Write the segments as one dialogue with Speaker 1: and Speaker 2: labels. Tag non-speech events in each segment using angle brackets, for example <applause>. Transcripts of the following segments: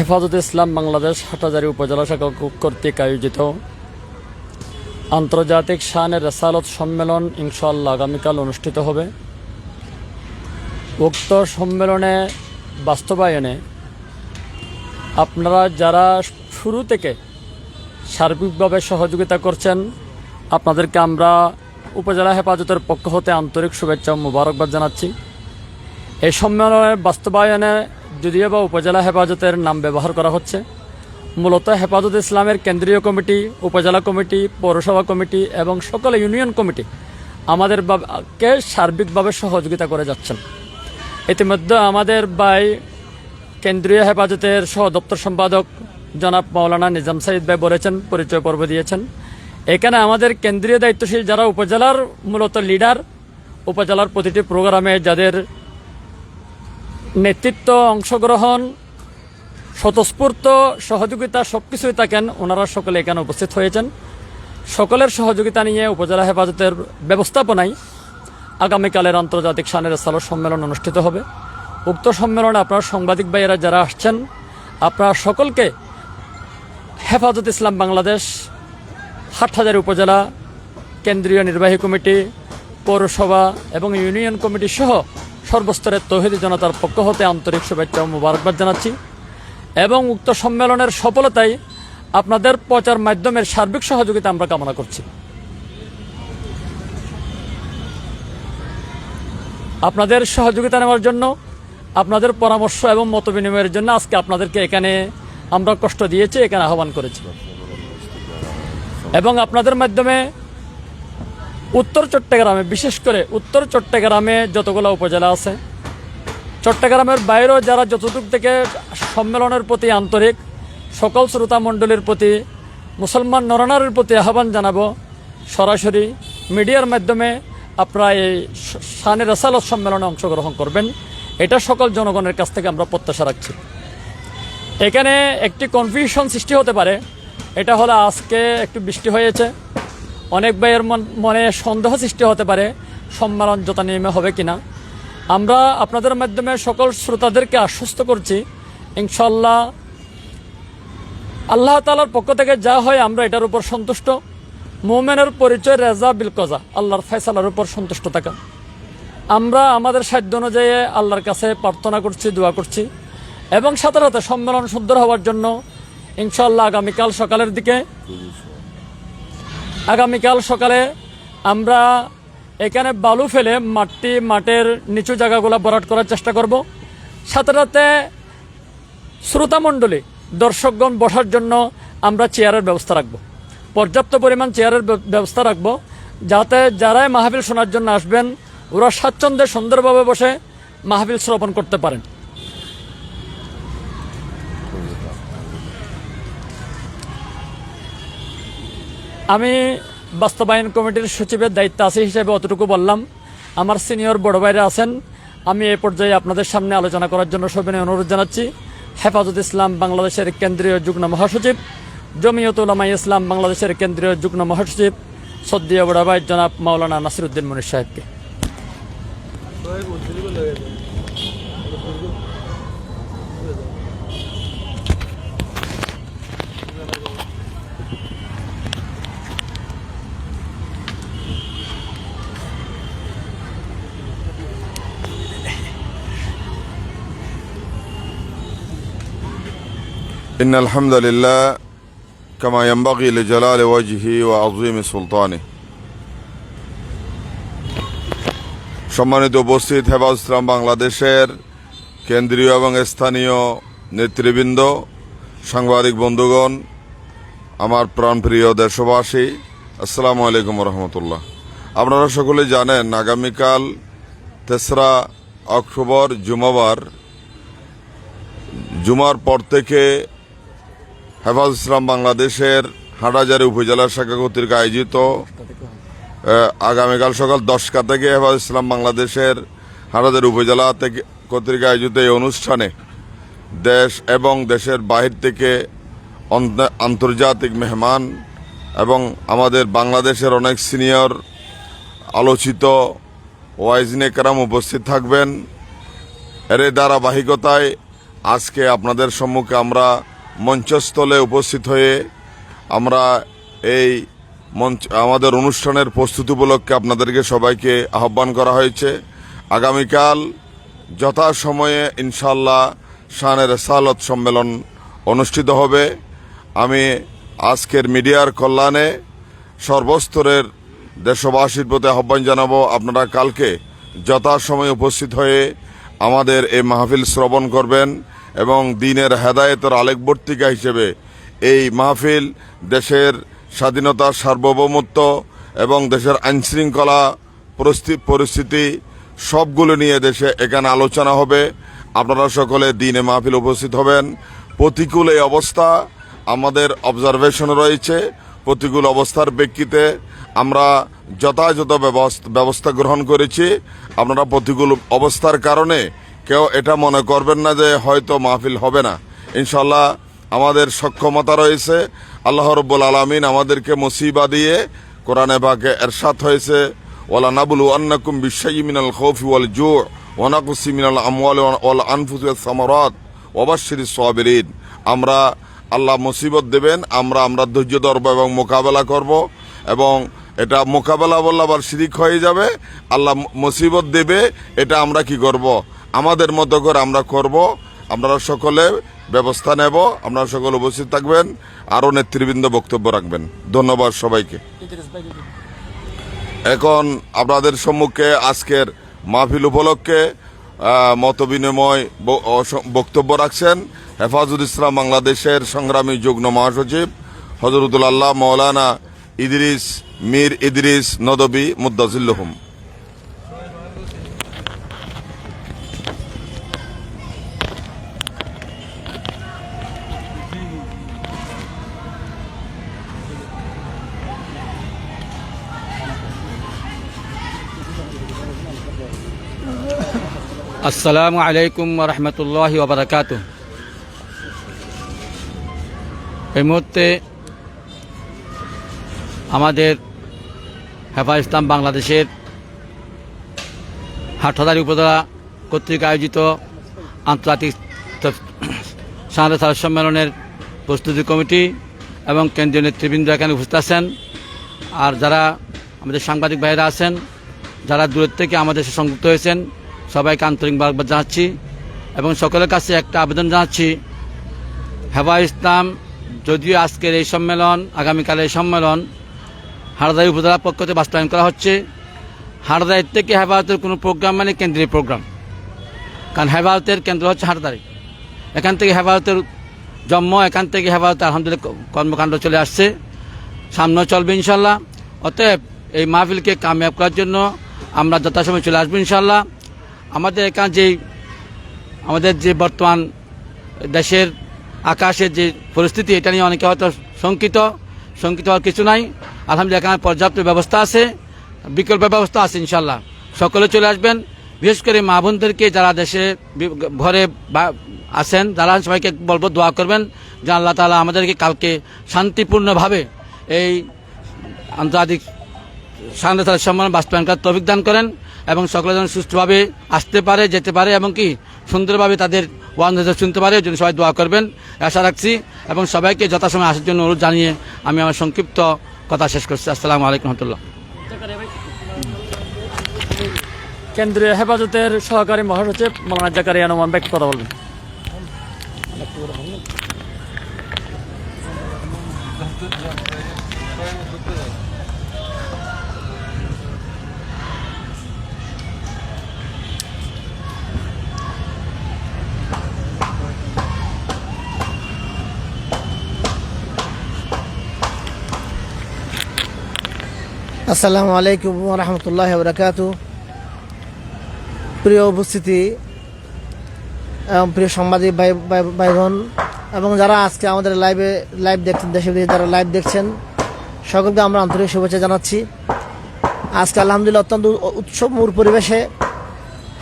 Speaker 1: হেফাজত ইসলাম বাংলাদেশ হাটাজারি উপজেলা শাখা কর্তৃক আয়োজিত আন্তর্জাতিক শানের রেসালত সম্মেলন ইনশাল্লাহ আগামীকাল অনুষ্ঠিত হবে। উক্ত সম্মেলনে বাস্তবায়নে আপনারা যারা শুরু থেকে সার্বিকভাবে সহযোগিতা করছেন, আপনাদেরকে আমরা উপজেলা হেফাজতের পক্ষ হতে আন্তরিক শুভেচ্ছা ও মোবারকবাদ জানাচ্ছি। এই সম্মেলনের বাস্তবায়নে যদিও বা উপজেলা হেফাজতের নাম ব্যবহার করা হচ্ছে। মূলত হেফাজত ইসলামের কেন্দ্রীয় কমিটি, উপজেলা কমিটি, পৌরসভা কমিটি এবং সকল ইউনিয়ন কমিটি আমাদের কে সার্বিকভাবে সহযোগিতা করে যাচ্ছেন। ইতিমধ্যে আমাদের বাই কেন্দ্রীয় হেফাজতের সহ দপ্তর সম্পাদক জনাব মাওলানা নিজাম সাইদ ভাই বলেছেন, পরিচয় পর্ব দিয়েছেন। এখানে আমাদের কেন্দ্রীয় দায়িত্বশীল যারা উপজেলার মূলত লিডার, উপজেলার প্রতিটি প্রোগ্রামে যাদের নেতৃত্ব অংশগ্রহণ, স্বতঃস্ফূর্ত সহযোগিতা সব কিছুই থাকেন। ওনারা সকলে এখানে উপস্থিত হয়েছেন। সকলের সহযোগিতা নিয়ে উপজেলা হেফাজতের ব্যবস্থাপনায় আগামীকালের আন্তর্জাতিক সানের সালর সম্মেলন অনুষ্ঠিত হবে। উক্ত সম্মেলনে আপনার সাংবাদিক ভাইয়েরা যারা আসছেন, আপনারা সকলকে হেফাজত ইসলাম বাংলাদেশ, হাটহাজারি উপজেলা, কেন্দ্রীয় নির্বাহী কমিটি, পৌরসভা এবং ইউনিয়ন কমিটি সহ সর্বস্তরের তৌহিদি জনতার পক্ষ হতে আন্তরিক শুভেচ্ছা ও মুবারকবাদ জানাচ্ছি। এবং উক্ত সম্মেলনের সফলতায় আপনাদের প্রচার মাধ্যমের সার্বিক সহযোগিতা আমরা কামনা করছি। আপনাদের সহযোগিতা নেওয়ার জন্য, আপনাদের পরামর্শ এবং মত বিনিময়ের জন্য আজকে আপনাদেরকে এখানে আমরা কষ্ট দিয়েছি, এখানে আহ্বান করেছি। এবং আপনাদের মাধ্যমে উত্তর চট্টগ্রামে, বিশেষ করে উত্তর চট্টগ্রামে যতগুলো উপজেলা আছে, চট্টগ্রামের বাইরেও যারা যতটুক থেকে সম্মেলনের প্রতি আন্তরিক, সকল শ্রোতা মণ্ডলীর প্রতি, মুসলমান নরনারীর প্রতি আহ্বান জানাব, সরাসরি মিডিয়ার মাধ্যমে আপনারা এই শানের রাসালত সম্মেলনে অংশগ্রহণ করবেন। এটা সকল জনগণের কাছ থেকে আমরা প্রত্যাশা রাখছি। এখানে একটি কনফিউশন সৃষ্টি হতে পারে। এটা হলো আজকে একটু বৃষ্টি হয়েছে। অনেক ভাইয়ের মন- সন্দেহ সৃষ্টি হতে পারে সম্মেলন যথা নিয়মে হবে কিনা। আমরা আপনাদের মাধ্যমে সকল শ্রোতাদেরকে আশ্বস্ত করছি ইনশাল্লাহ আল্লাহ তালার পক্ষ থেকে যা হয় আমরা এটার উপর সন্তুষ্ট। মোমেনের পরিচয় রেজা বিলকজা, আল্লাহর ফয়সালার উপর সন্তুষ্ট থাকা। আমরা আমাদের সাধ্য অনুযায়ী আল্লাহর কাছে প্রার্থনা করছি, দোয়া করছি এবং সাথে সাথে সম্মেলন সুন্দর হওয়ার জন্য ইনশাল্লাহ আগামীকাল সকালের দিকে আগামীকাল সকালে আমরা এখানে বালু ফেলে মাটি, মাঠের নিচু জায়গাগুলো ভরাট করার চেষ্টা করব। সাথে সাথে শ্রোতামণ্ডলী দর্শকগণ বসার জন্য আমরা চেয়ারের ব্যবস্থা রাখব। পর্যাপ্ত পরিমাণ চেয়ারের ব্যবস্থা রাখব যাতে যারাই মাহফিল শোনার জন্য আসবেন, ওরা স্বাচ্ছন্দ্যে সুন্দরভাবে বসে মাহফিল শ্রবণ করতে পারেন। আমি বাস্তবায়ন কমিটির সচিবের দায়িত্ব আছে হিসেবে অতটুকু বললাম। আমার সিনিয়র বড় ভাইরা আছেন। আমি এই পর্যায়ে আপনাদের সামনে আলোচনা করার জন্য সবিনয় অনুরোধ জানাচ্ছি। হেফাজত ইসলাম বাংলাদেশের কেন্দ্রীয় যুগ্ম মহাসচিব, জমিয়ত উলামাই ইসলাম বাংলাদেশের কেন্দ্রীয় যুগ্ম মহাসচিব সদ্দীয় বড় ভাই জনাব মাওলানা নাসিরুদ্দিন মনির সাহেবকে।
Speaker 2: إن الحمد لله كما ينبغي لجلال وجهه وعظيم سلطانه সম্মানিত উপস্থিত হেফাজ ইসলাম বাংলাদেশের কেন্দ্রীয় এবং স্থানীয় নেতৃবৃন্দ সাংবাদিক বন্ধুগণ আমার প্রাণপ্রিয় দেশবাসী আসসালামু আলাইকুম রহমতুল্লাহ আপনারা সকলে জানেন আগামীকাল তেসরা অক্টোবর জুমাবার জুমার পর থেকে হেফাজ ইসলাম বাংলাদেশের হাটাজারি উপজেলা শাখা কর্তৃক আয়োজিত আগামীকাল সকাল দশটা থেকে হেফাজ ইসলাম বাংলাদেশের হাটাজারি উপজেলা থেকে কর্তৃক আয়োজিত এই অনুষ্ঠানে দেশ এবং দেশের বাহির থেকে আন্তর্জাতিক মেহমান এবং আমাদের বাংলাদেশের অনেক সিনিয়র আলোচিত ওয়াইজনে কারাম উপস্থিত থাকবেন। এর ধারাবাহিকতায় আজকে আপনাদের সম্মুখে আমরা মঞ্চস্থলে উপস্থিত হয়ে আমরা এই মঞ্চ আমাদের অনুষ্ঠানের প্রস্তুতি উপলক্ষে আপনাদেরকে সবাইকে আহ্বান করা হয়েছে। আগামীকাল যথাসময়ে ইনশাল্লাহ শানের সালত সম্মেলন অনুষ্ঠিত হবে। আমি আজকের মিডিয়ার কল্যাণে সর্বস্তরের দেশবাসীর প্রতি আহ্বান জানাব। আপনারা কালকে যথাসময়ে উপস্থিত হয়ে আমাদের এই মাহফিল শ্রবণ করবেন। এবং দিনের হেদায়েতের আলেকবর্তিকা হিসেবে এই মাহফিল দেশের স্বাধীনতা সার্বভৌমত্ব এবং দেশের আইনশৃঙ্খলা পরিস্থি- পরিস্থিতি সবগুলো নিয়ে দেশে এখানে আলোচনা হবে। আপনারা সকলে দিনে মাহফিল উপস্থিত হবেন। প্রতিকূল এই অবস্থা আমাদের অবজারভেশন রয়েছে। প্রতিকূল অবস্থার প্রেক্ষিতে আমরা যথাযথ ব্যবস্থা গ্রহণ করেছি। আপনারা প্রতিকূল অবস্থার কারণে কেউ এটা মনে করবেন না যে হয়তো মাহফিল হবে না। ইনশাল্লাহ আমাদের সক্ষমতা রয়েছে। আল্লাহ রব্বুল আলমিন আমাদেরকে মুসিবা দিয়ে কোরআনে বাকে এরশাদ হয়েছে। ওলা নাবুলু আন্নাকুম বিশ্বই মিনাল খৌফি ওয়াল জু ওয়ানাকুসি মিনাল আমওয়াল ওয়াল আনফুস সামারাত ওবাশির সাবিরিন। আমরা আল্লাহ মুসিবত দেবেন, আমরা আমরা ধৈর্য ধরব এবং মোকাবেলা করব এবং এটা মোকাবেলা বললে আবার শিরিক হয়ে যাবে। আল্লাহ মুসিবত দেবে, এটা আমরা কি করব? আমাদের মতো করে আমরা করব। আপনারা সকলে ব্যবস্থা নেব। আপনারা সকলে উপস্থিত থাকবেন। আরও নেতৃবৃন্দ বক্তব্য রাখবেন। ধন্যবাদ সবাইকে। এখন আপনাদের সম্মুখে আজকের মাহফিল উপলক্ষে আহ, মতবিনিময় ব- অস- বক্তব্য রাখছেন হেফাজুল ইসলাম বাংলাদেশের সংগ্রামী যুগ্ম মহাসচিব হজরতুল আল্লাহ মৌলানা ইদরিস মীর ইদরিস নদবী মুদাজিল্লুহুম
Speaker 3: আসসালামু আলাইকুম রহমতুল্লাহ ওবরাকাত এই মুহূর্তে আমাদের হেফাজ ইসলাম বাংলাদেশের হাটহাজারি উপজেলা কর্তৃক আয়োজিত আন্তর্জাতিক সাহায্য সম্মেলনের প্রস্তুতি কমিটি এবং কেন্দ্রীয় নেতৃবৃন্দ এখানে উপস্থিত আছেন। আর যারা আমাদের সাংবাদিক ভাইয়েরা আছেন, যারা দূরের থেকে আমাদের সংযুক্ত হয়েছেন সবাইকে আন্তরিক বারবার জানাচ্ছি এবং সকলের কাছে একটা আবেদন জানাচ্ছি। হেবা ইসলাম, যদিও আজকের এই সম্মেলন, আগামীকালের এই সম্মেলন হারদাই উপজেলার পক্ষ থেকে বাস্তবায়ন করা হচ্ছে। হারদাইয়ের থেকে হেফাজতের কোনো প্রোগ্রাম মানে কেন্দ্রীয় প্রোগ্রাম। কারণ হেফাজতের কেন্দ্র হচ্ছে হারদারি এখান থেকে হেফাজতের জন্ম, এখান থেকে হেফাজত আলহামদুলিল্লাহ কর্মকাণ্ড চলে আসছে। সামনেও চলবে ইনশাল্লাহ অতএব এই মাহফিলকে কামিয়াব করার জন্য আমরা যথাসময় চলে আসব ইনশাল্লাহ আমাদের এখানে যে, আমাদের যে বর্তমান দেশের আকাশের যে পরিস্থিতি, এটা নিয়ে অনেকে হয়তো শঙ্কিত শঙ্কিত হওয়ার কিছু নাই। আলহামদুলিল্লাহ, এখানে পর্যাপ্ত ব্যবস্থা আছে, বিকল্প ব্যবস্থা আছে ইনশাল্লাহ সকলে চলে আসবেন। বিশেষ করে মা বোনদেরকে যারা দেশে ঘরে আছেন তারা সবাইকে বলব, দোয়া করবেন, যে আল্লাহ তালা আমাদেরকে কালকে শান্তিপূর্ণভাবে এই আন্তর্জাতিক স্বাধীনতা সম্মান বাস্তবায়ন করার তৌফিক দান করেন। এবং সকলে যেন সুস্থভাবে আসতে পারে, যেতে পারে এবং কি সুন্দরভাবে তাদের ওয়ান শুনতে পারে জন্য সবাই দোয়া করবেন। আশা রাখছি এবং সবাইকে যথাসময় আসার জন্য অনুরোধ জানিয়ে আমি আমার সংক্ষিপ্ত কথা শেষ করছি। আসসালামু আলাইকুম রহমতুল্লাহ।
Speaker 1: কেন্দ্রীয় হেফাজতের সহকারী মহাসচিব মোলানা জাকারিয়া ব্যক্তি কথা বলবেন।
Speaker 4: আসসালামু আলাইকুম রহমতুল্লাহ বরকাত। প্রিয় উপস্থিতি, এবং প্রিয় সাংবাদিক ভাই বোন এবং যারা আজকে আমাদের লাইভে লাইভ দেখছেন, দেশে বিদেশে যারা লাইভ দেখছেন, সকলকে আমরা আন্তরিক শুভেচ্ছা জানাচ্ছি। আজকে আলহামদুলিল্লাহ অত্যন্ত উৎসবমূর পরিবেশে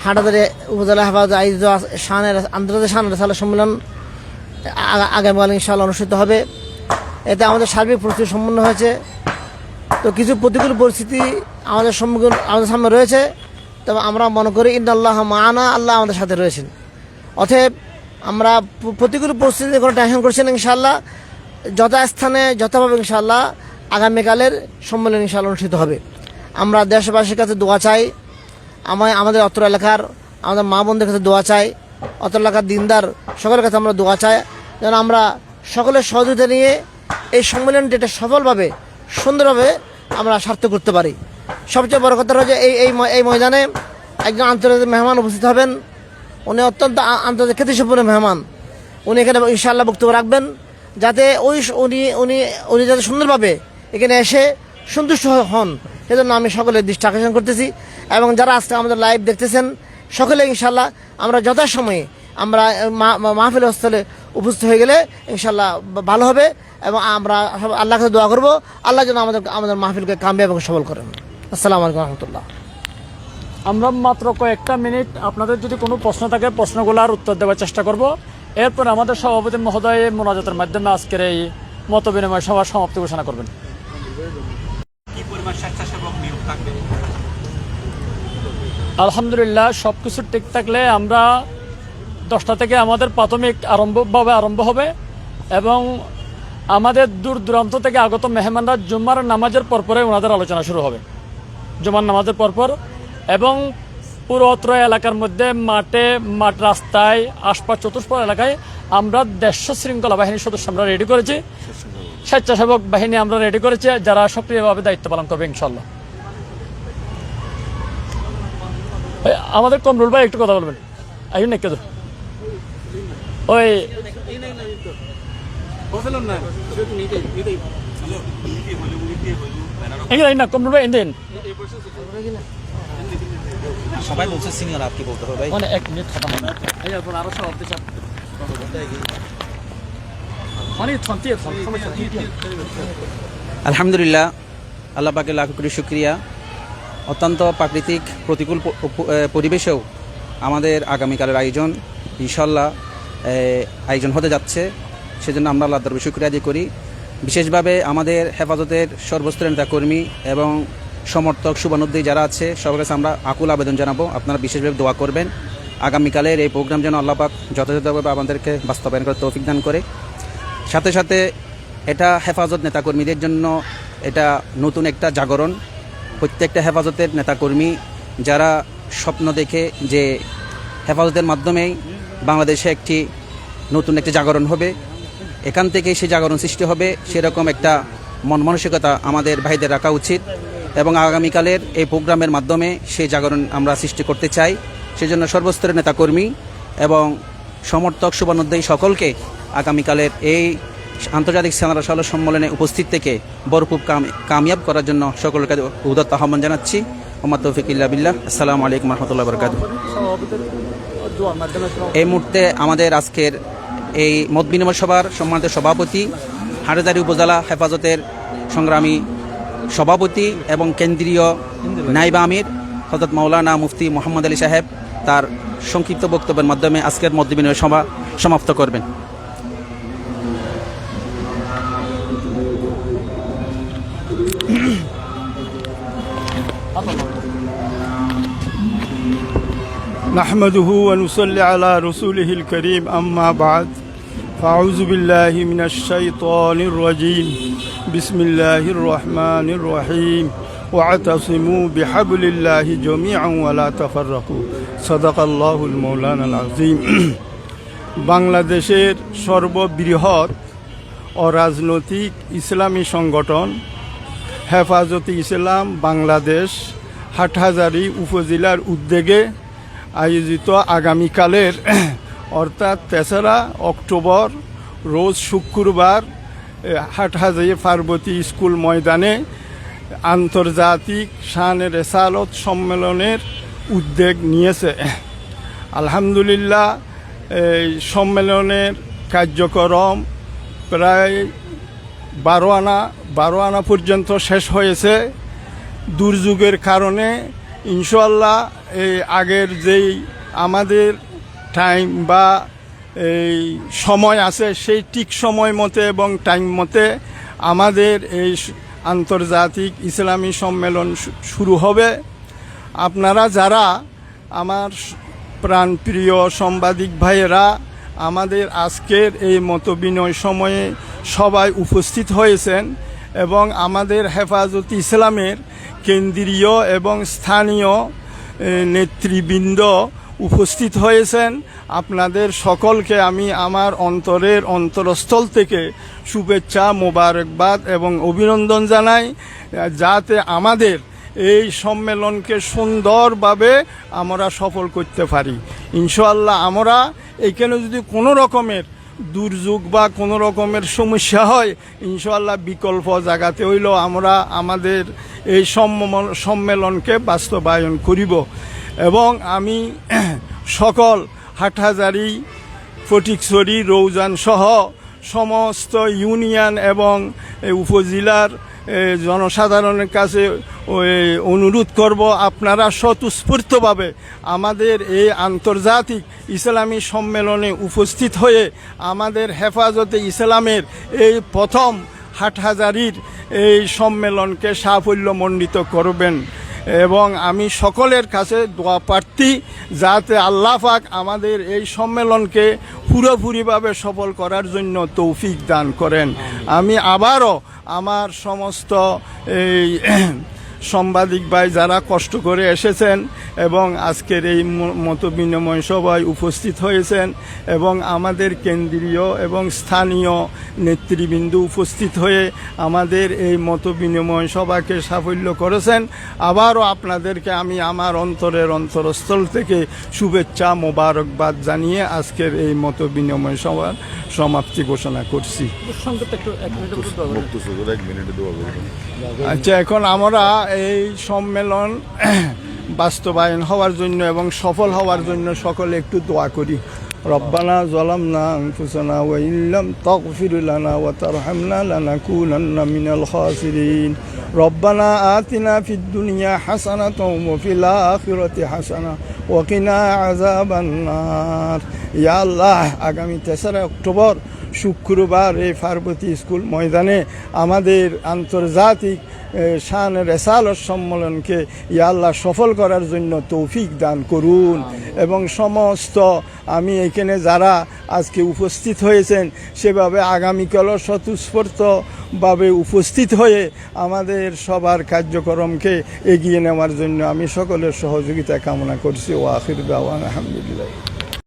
Speaker 4: হাটাদারে উপজেলা হেফাজ আয়োজিত শানের আন্তর্জাতিক শানের সালে সম্মেলন আগামীকাল ইনশাআল্লাহ অনুষ্ঠিত হবে। এতে আমাদের সার্বিক প্রস্তুতি সম্পন্ন হয়েছে। তো কিছু প্রতিকূল পরিস্থিতি আমাদের সম্মুখীন, আমাদের সামনে রয়েছে। তবে আমরা মনে করি ইন্দ আল্লাহ মানা, আল্লাহ আমাদের সাথে রয়েছেন। অতএব আমরা প্রতিকূল পরিস্থিতিতে কোনো টেনশন করছি না ইনশাল্লাহ যথাস্থানে, যথাভাবে ইনশাল্লাহ আগামীকালের সম্মেলন ইনশাল্লাহ অনুষ্ঠিত হবে। আমরা দেশবাসীর কাছে দোয়া চাই। আমায়, আমাদের অত্র এলাকার, আমাদের মা বোনদের কাছে দোয়া চাই। অত্র এলাকার দিনদার সকলের কাছে আমরা দোয়া চাই। যেন আমরা সকলের সহযোগিতা নিয়ে এই সম্মেলনটি এটা সফলভাবে সুন্দরভাবে আমরা সার্থক করতে পারি। সবচেয়ে বড় কথা হচ্ছে এই এই এই ময়দানে একজন আন্তর্জাতিক মেহমান উপস্থিত হবেন। উনি অত্যন্ত আন্তর্জাতিক খ্যাতিসম্পন্ন মেহমান। উনি এখানে ইনশাআল্লাহ বক্তব্য রাখবেন যাতে ওই উনি উনি উনি যাতে সুন্দরভাবে এখানে এসে সন্তুষ্ট হন। সেজন্য আমি সকলের দৃষ্টি আকর্ষণ করতেছি এবং যারা আজকে আমাদের লাইভ দেখতেছেন, সকলে ইনশাল্লাহ আমরা যথাসময়ে আমরা মাহফিল স্থলে উপস্থিত হয়ে গেলে ইনশাল্লাহ ভালো হবে এবং আমরা সব আল্লাহর কাছে দোয়া করব। আল্লাহ যেন আমাদের আমাদের মাহফিলকে কামিয়াব এবং সবল করেন। আসসালামু আলাইকুম রহমতুল্লাহ।
Speaker 1: আমরা মাত্র কয়েকটা মিনিট আপনাদের যদি কোনো প্রশ্ন থাকে প্রশ্নগুলোর উত্তর দেওয়ার চেষ্টা করব। এরপর আমাদের সভাপতি মহোদয় মোনাজাতের মাধ্যমে আজকের এই মত বিনিময় সভা সমাপ্তি ঘোষণা করবেন। আলহামদুলিল্লাহ সব কিছু ঠিক থাকলে আমরা দশটা থেকে আমাদের প্রাথমিক আরম্ভভাবে আরম্ভ হবে এবং আমাদের দূর দূরান্ত থেকে আগত মেহমানরা জুম্মার নামাজের পরপরে ওনাদের আলোচনা শুরু হবে। জুমার নামাজের পরপর এবং পুরো অত্র এলাকার মধ্যে মাঠে, মাঠ রাস্তায়, আশপাশ চতুষ্পদ এলাকায় আমরা দেড়শো শৃঙ্খলা বাহিনীর সদস্য আমরা রেডি করেছি। স্বেচ্ছাসেবক বাহিনী আমরা রেডি করেছি, যারা সক্রিয়ভাবে দায়িত্ব পালন করবে ইনশাল্লাহ আমাদের কমরুল ভাই, একটু কথা বলবেন। আইন নাকি ওই
Speaker 5: সবাই বলছে সিনিয়র আপনি বলতে হবে ভাই?
Speaker 1: মানে এক মিনিট এরপর আরও সব মানে থন্তি
Speaker 5: আলহামদুলিল্লাহ আল্লাহ পাকে লাখ কোটি শুক্রিয়া। অত্যন্ত প্রাকৃতিক প্রতিকূল পরিবেশেও আমাদের আগামীকালের আয়োজন ইনশাল্লাহ আয়োজন হতে যাচ্ছে। সেজন্য আমরা আল্লাহ দরবে শুক্রিয়া আদি করি। বিশেষভাবে আমাদের হেফাজতের সর্বস্তরের নেতা কর্মী এবং সমর্থক শুভানুদ্দি যারা আছে, সবার কাছে আমরা আকুল আবেদন জানাব। আপনারা বিশেষভাবে দোয়া করবেন। আগামীকালের এই প্রোগ্রাম যেন আল্লাহ পাক যথাযথভাবে আমাদেরকে বাস্তবায়ন করে তৌফিক দান করে। সাথে সাথে এটা হেফাজত নেতাকর্মীদের জন্য এটা নতুন একটা জাগরণ। প্রত্যেকটা হেফাজতের নেতাকর্মী যারা স্বপ্ন দেখে যে হেফাজতের মাধ্যমেই বাংলাদেশে একটি নতুন একটি জাগরণ হবে। এখান থেকে সেই জাগরণ সৃষ্টি হবে। সেরকম একটা মন মানসিকতা আমাদের ভাইদের রাখা উচিত এবং আগামীকালের এই প্রোগ্রামের মাধ্যমে সেই জাগরণ আমরা সৃষ্টি করতে চাই। সেজন্য সর্বস্তরের নেতাকর্মী এবং সমর্থক শুভানুদ্দায়ী সকলকে আগামীকালের এই আন্তর্জাতিক সেনারা সাল সম্মেলনে উপস্থিত থেকে বরপুব কামিয়াব করার জন্য সকলকে উদত্ত আহ্বান জানাচ্ছি। মোহাম্মদ তৌফিক ইল্লা বিল্লাহ। আসসালামু আলাইকুম রহমতুল্লাহ বরকাত এই মুহূর্তে আমাদের আজকের এই মত বিনিময় সভার সম্মানিত সভাপতি, হাটেদারি উপজেলা হেফাজতের সংগ্রামী সভাপতি এবং কেন্দ্রীয় নাইবা আমির হজরত মাওলানা মুফতি মোহাম্মদ আলী সাহেব, তার সংক্ষিপ্ত বক্তব্যের মাধ্যমে আজকের মত বিনিময় সভা সমাপ্ত করবেন।
Speaker 6: نحمده ونصلي على رسوله الكريم أما بعد فأعوذ بالله من الشيطان الرجيم بسم الله الرحمن الرحيم واعتصموا بحبل الله جميعا ولا تفرقوا صدق الله المولانا العظيم বাংলাদেশের সর্ববৃহৎ অরাজনৈতিক ইসলামী সংগঠন হেফাজতে ইসলাম বাংলাদেশ হাটহাজারি উপজেলার উদ্যোগে আয়োজিত আগামীকালের <clears throat> অর্থাৎ তেসরা অক্টোবর, রোজ শুক্রবার হাটহাজারি পার্বতী স্কুল ময়দানে আন্তর্জাতিক শান রেসালত সম্মেলনের উদ্যোগ নিয়েছে। আলহামদুলিল্লাহ এই সম্মেলনের কার্যক্রম প্রায় বারো আনা বারো আনা পর্যন্ত শেষ হয়েছে। দুর্যোগের কারণে ইনশাল্লাহ এই আগের যেই আমাদের টাইম বা এই সময় আছে, সেই ঠিক সময় মতে এবং টাইম মতে আমাদের এই আন্তর্জাতিক ইসলামী সম্মেলন শুরু হবে। আপনারা যারা আমার প্রাণপ্রিয় সাংবাদিক ভাইয়েরা, আমাদের আজকের এই মতবিনয় সময়ে সবাই উপস্থিত হয়েছেন এবং আমাদের হেফাজত ইসলামের কেন্দ্রীয় এবং স্থানীয় নেতৃবৃন্দ উপস্থিত হয়েছেন। আপনাদের সকলকে আমি আমার অন্তরের অন্তরস্থল থেকে শুভেচ্ছা, মোবারকবাদ এবং অভিনন্দন জানাই, যাতে আমাদের এই সম্মেলনকে সুন্দরভাবে আমরা সফল করতে পারি। ইনশাল্লাহ আমরা এখানে যদি কোনো রকমের দুর্যোগ বা কোনো রকমের সমস্যা হয় ইনশাল্লাহ বিকল্প জায়গাতে হইলেও আমরা আমাদের এই সম্ম- সম্মেলনকে বাস্তবায়ন করিব। এবং আমি <clears throat> সকল হাটহাজারি, ফটিকছড়ি, রৌজান সহ সমস্ত ইউনিয়ন এবং উপজেলার জনসাধারণের কাছে অনুরোধ করব, আপনারা স্বতঃস্ফূর্তভাবে আমাদের এই আন্তর্জাতিক ইসলামী সম্মেলনে উপস্থিত হয়ে আমাদের হেফাজতে ইসলামের এই প্রথম হাটহাজারির এই সম্মেলনকে সাফল্যমণ্ডিত করবেন। এবং আমি সকলের কাছে দোয়া প্রার্থী যাতে আল্লাহ পাক আমাদের এই সম্মেলনকে পুরোপুরিভাবে সফল করার জন্য তৌফিক দান করেন। আমি আবারও আমার সমস্ত এই সাংবাদিক ভাই যারা কষ্ট করে এসেছেন এবং আজকের এই ম- মত বিনিময় সভায় উপস্থিত হয়েছেন এবং আমাদের কেন্দ্রীয় এবং স্থানীয় নেতৃবৃন্দ উপস্থিত হয়ে আমাদের এই মত বিনিময় সভাকে সাফল্য করেছেন। আবারও আপনাদেরকে আমি আমার অন্তরের অন্তরস্থল থেকে শুভেচ্ছা মোবারকবাদ জানিয়ে আজকের এই মত বিনিময় সভার সমাপ্তি ঘোষণা করছি। আচ্ছা এখন আমরা এই সম্মেলন বাস্তবায়ন হওয়ার জন্য এবং সফল হওয়ার জন্য সকলে একটু দোয়া করি। রব্বানা জলামনা আনফুসানা ওয়া ইল্লাম তাগফির লানা ওয়া তারহামনা লানাকুনান্না মিনাল খাসিরিন। রব্বানা আতিনা ফিদ দুনিয়া হাসানাতাও ওয়া ফিল আখিরাতি হাসানা ওয়া কিনা আযাবান ইয়া আল্লাহ, আগামী তেসরা অক্টোবর শুক্রবার এই পার্বতী স্কুল ময়দানে আমাদের আন্তর্জাতিক শান রেসালত সম্মেলনকে ইয়া আল্লাহ সফল করার জন্য তৌফিক দান করুন। এবং সমস্ত আমি এখানে যারা আজকে উপস্থিত হয়েছেন সেভাবে আগামীকালও স্বতঃস্ফূর্তভাবে উপস্থিত হয়ে আমাদের সবার কার্যক্রমকে এগিয়ে নেওয়ার জন্য আমি সকলের সহযোগিতা কামনা করছি। ও আখির দাওয়ান আলহামদুলিল্লাহ।